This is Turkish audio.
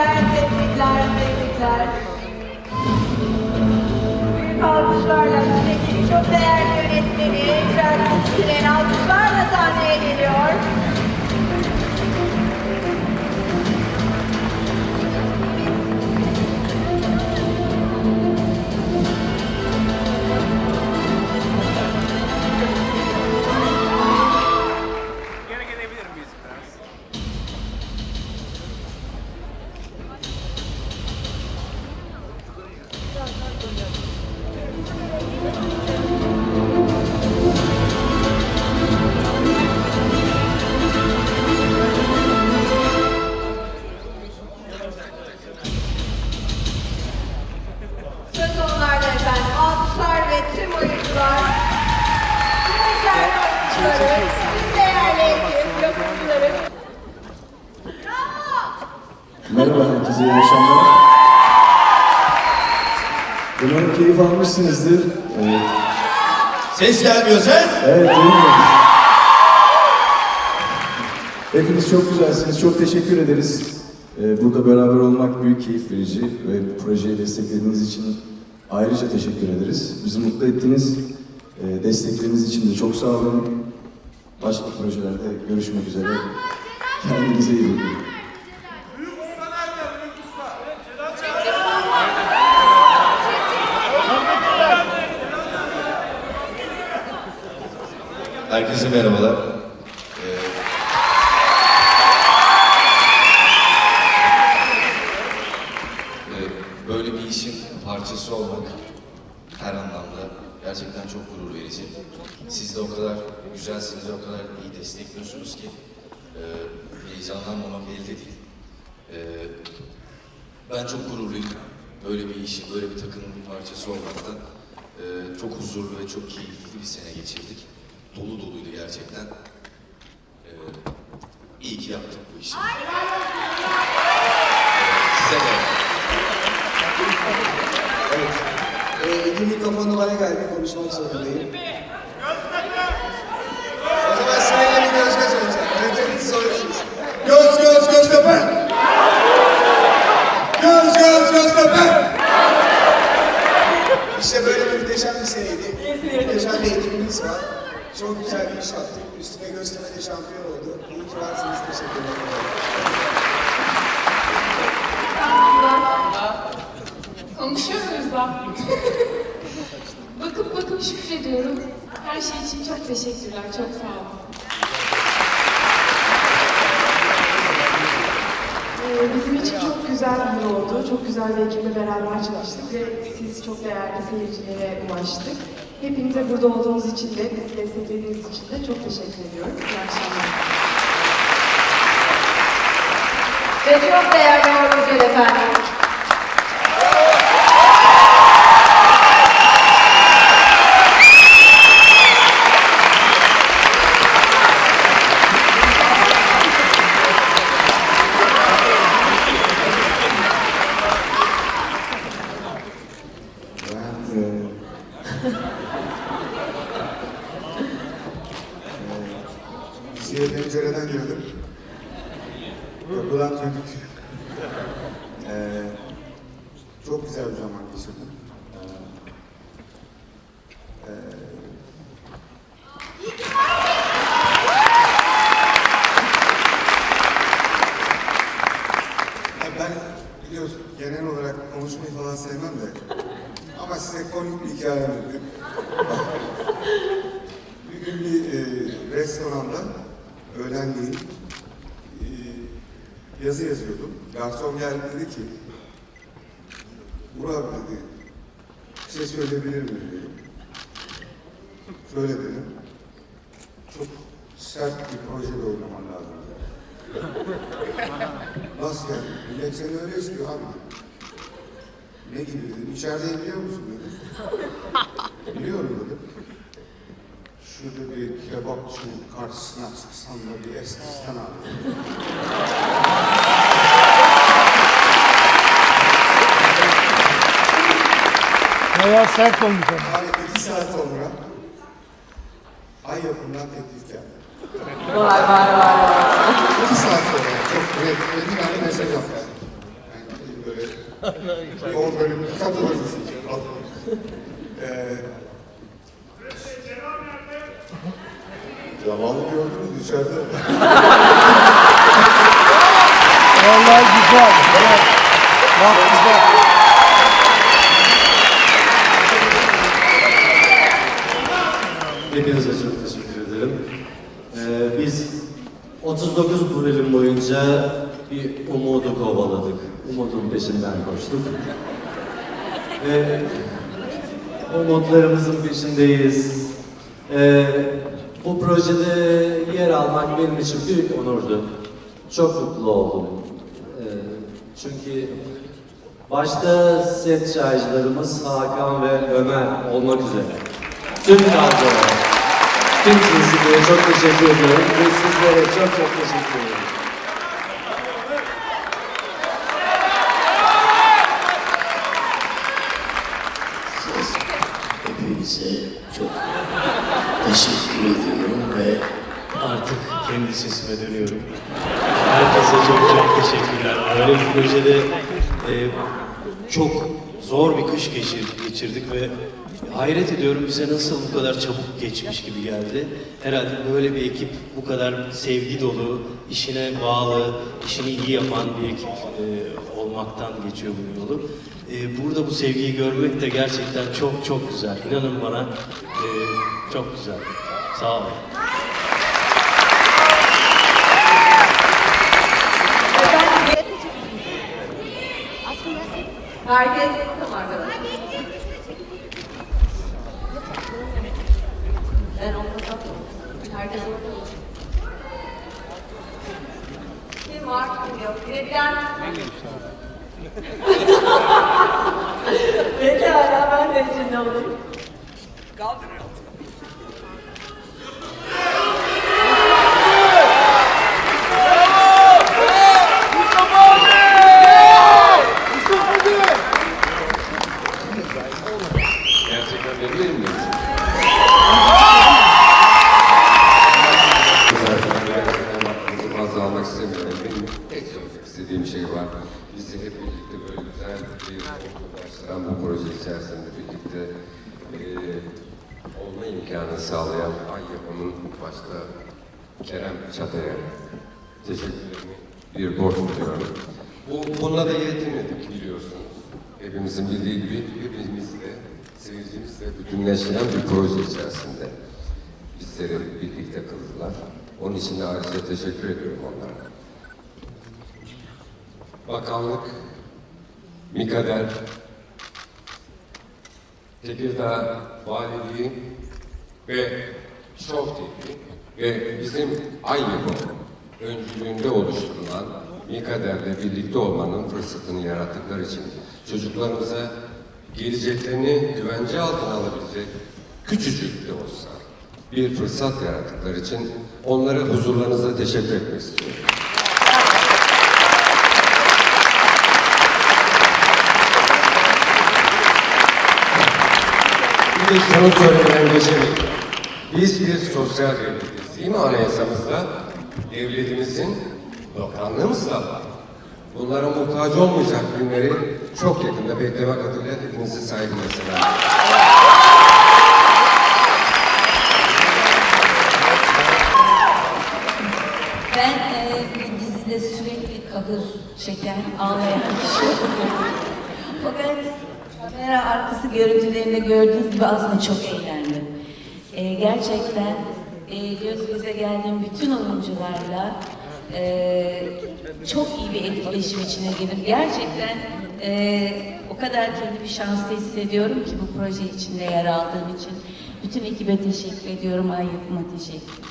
Tebrikler, tebrikler, tebrikler. Büyük alkışlarla sizdeki çok değerli yönetmeni, icra alkışlarla sahneye geliyor. Merhaba herkese, iyi akşamlar. Umarım keyif almışsınızdır. Evet, Ses gelmiyor ses. evet duymuyoruz. Hepiniz çok güzelsiniz, çok teşekkür ederiz. Ee, Burada beraber olmak büyük keyif verici ve projeyi desteklediğiniz için ayrıca teşekkür ederiz. Bizi mutlu ettiğiniz e, destekleriniz için de çok sağ olun. Başka projelerde görüşmek üzere. Kendinize iyi bakın. Herkese merhabalar. Ee, e, böyle bir işin parçası olmak her anlamda gerçekten çok gurur verici. Siz de o kadar güzelsiniz, o kadar iyi destekliyorsunuz ki e, heyecanlanmamak elde değil. E, ben çok gururluyum. Böyle bir işin, böyle bir takımın bir parçası olmaktan. E, çok huzurlu ve çok keyifli bir sene geçirdik. Dolu doluydu gerçekten. E, iyi ki yaptık bu işi. Size de. Ee, iki mikrofonu bana geldi, konuşmak zorundayım. O zaman sırayla bir göz göz olacak. Önce siz soruyorsunuz. Göz göz göz tepe! Göz göz göz tepe! İşte böyle muhteşem bir seneydi. Muhteşem bir ekibimiz var. Çok güzel bir iş yaptık. Üstüne göstermede şampiyon oldu. İyi ki varsınız. Teşekkür ederim. Konuşuyor muyuz da? bakıp bakıp şükrediyorum. Her şey için çok teşekkürler. Çok sağ olun. Ee, Bizim için çok güzel bir yıl oldu. Çok güzel bir ekiple beraber çalıştık ve siz çok değerli seyircilere ulaştık. Hepinize burada olduğunuz için de, bizi desteklediğiniz için de çok teşekkür ediyorum. İyi akşamlar. Ve çok değerli oyuncular efendim. Ben, e, Diziye pencereden girdim. Kapıdan döndük. Ee, zaman geçirdim. Ee, ya ben biliyorsun genel olarak konuşmayı falan sevmem de ama size komik bir hikaye anlatayım. Bir gün bir e, restoranda öğlenleyin e, yazı yazıyordum. Garson geldi dedi ki Burak dedi bir şey söyleyebilir miyim dedim. Şöyle dedim. Çok sert bir projede oynaman lazım. dedi. Nasıl yani? Millet seni öyle istiyor abi. Ne gibi dedim. İçerideyim biliyor musun dedim. Biliyorum dedim. Şurada bir kebapçının karşısına çıksan da bir eskisten abi. Bayağı sert olmuş ama. Abi iki saat sonra ay yapımdan teklif geldi. Vay vay vay vay. İki saat sonra çok net bir tane mesaj attı. Yani böyle O bölümü katılır mısın? Ee, Zamanı gördünüz içeride. Vallahi güzel. güzel. Bak güzel. Hepinize çok teşekkür ederim. Ee, biz 39 bölüm boyunca bir umudu kovaladık. Umudun peşinden koştuk. Ve umutlarımızın peşindeyiz. Ee, bu projede yer almak benim için büyük onurdu. Çok mutlu oldum. Ee, çünkü başta set şarjlarımız Hakan ve Ömer olmak üzere tüm kadroya, tüm sizlere çok teşekkür ediyorum ve sizlere çok çok teşekkür ederim. Hepinize çok teşekkür ediyorum ve artık kendi sesime dönüyorum. Herkese çok çok teşekkürler. Böyle bir projede e, çok zor bir kış geçir- geçirdik ve hayret ediyorum bize nasıl bu kadar çabuk geçmiş gibi geldi. Herhalde böyle bir ekip bu kadar sevgi dolu, işine bağlı, işini iyi yapan bir ekip e, olmaktan geçiyor bu yolu. E, burada bu sevgiyi görmek de gerçekten çok çok güzel. İnanın bana e, çok güzel. Sağ olun. Herkes tamam arkadaşlar. Ben olmasam herkes orada. Kim var kim yok. Bilebilen Pekala ben de içinde olayım. Gerçekten verebilir miyiz? Zaten vaktinizi fazla almak istemiyorum. Benim tek sormak istediğim şey var. Biz de hep birlikte böyle güzel bir okul başlayan bu proje içerisinde birlikte eee olma imkanı sağlayan Ay Yapım'ın başta Kerem Çatay'a teşekkürlerimi bir borç biliyorum. Bu, bununla da yetinmedik biliyorsunuz. Hepimizin bildiği gibi hepimiz de seyircimizle bütünleşen bir proje içerisinde bizleri birlikte kıldılar. Onun için de ayrıca teşekkür ediyorum onlara. Bakanlık, Mikader, Tekirdağ Valiliği ve Show TV ve bizim Ay Yapım öncülüğünde oluşturulan Mikader'le birlikte olmanın fırsatını yarattıkları için çocuklarımıza geleceklerini güvence altına alabilecek küçücük de olsa bir fırsat yarattıkları için onlara huzurlarınızda teşekkür etmek istiyorum. De şunu söylemeden geçelim. Biz bir sosyal devletiz değil mi anayasamızda? Devletimizin bakanlığımız da var. Bunlara muhtaç olmayacak günleri çok yakında beklemek adıyla hepinizi saygıyla selamlıyorum. Gördüğünüz gibi aslında çok eğlendim. E, gerçekten e, göz göze geldiğim bütün oyuncularla e, çok iyi bir etkileşim içine girdim. Gerçekten e, o kadar kendimi şanslı hissediyorum ki bu proje içinde yer aldığım için. Bütün ekibe teşekkür ediyorum, Ay Yapım'a teşekkür